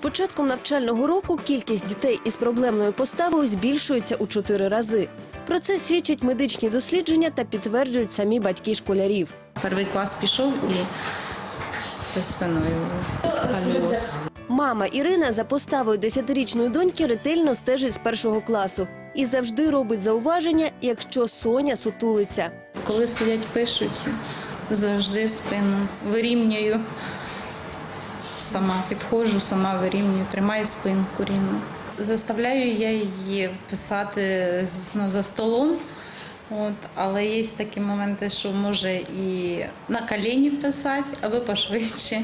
початком навчального року кількість дітей із проблемною поставою збільшується у чотири рази. Про це свідчать медичні дослідження та підтверджують самі батьки школярів. Перший клас пішов і це спиною сколіоз. Мама Ірина за поставою 10-річної доньки ретельно стежить з першого класу і завжди робить зауваження, якщо Соня сутулиться. Коли сидять, пишуть, завжди спину вирівнюю. Сама підходжу, сама вирівнюю, тримаю спинку рівно. Заставляю я її писати, звісно, за столом. От, але є такі моменти, що може і на коліні писати, аби пошвидше.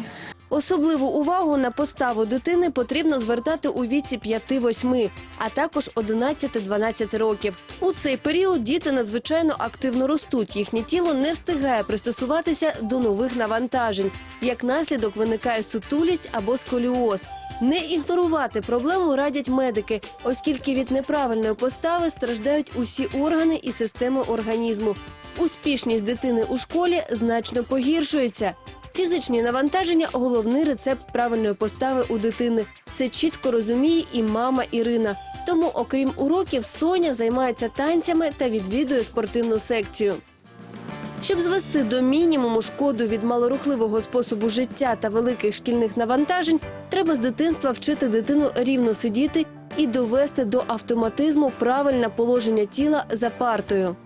Особливу увагу на поставу дитини потрібно звертати у віці 5-8, а також 11-12 років. У цей період діти надзвичайно активно ростуть. Їхнє тіло не встигає пристосуватися до нових навантажень. Як наслідок виникає сутулість або сколіоз. Не ігнорувати проблему радять медики, оскільки від неправильної постави страждають усі органи і системи організму. Успішність дитини у школі значно погіршується. Фізичні навантаження головний рецепт правильної постави у дитини. Це чітко розуміє і мама Ірина. Тому, окрім уроків, Соня займається танцями та відвідує спортивну секцію. Щоб звести до мінімуму шкоду від малорухливого способу життя та великих шкільних навантажень, треба з дитинства вчити дитину рівно сидіти і довести до автоматизму правильне положення тіла за партою.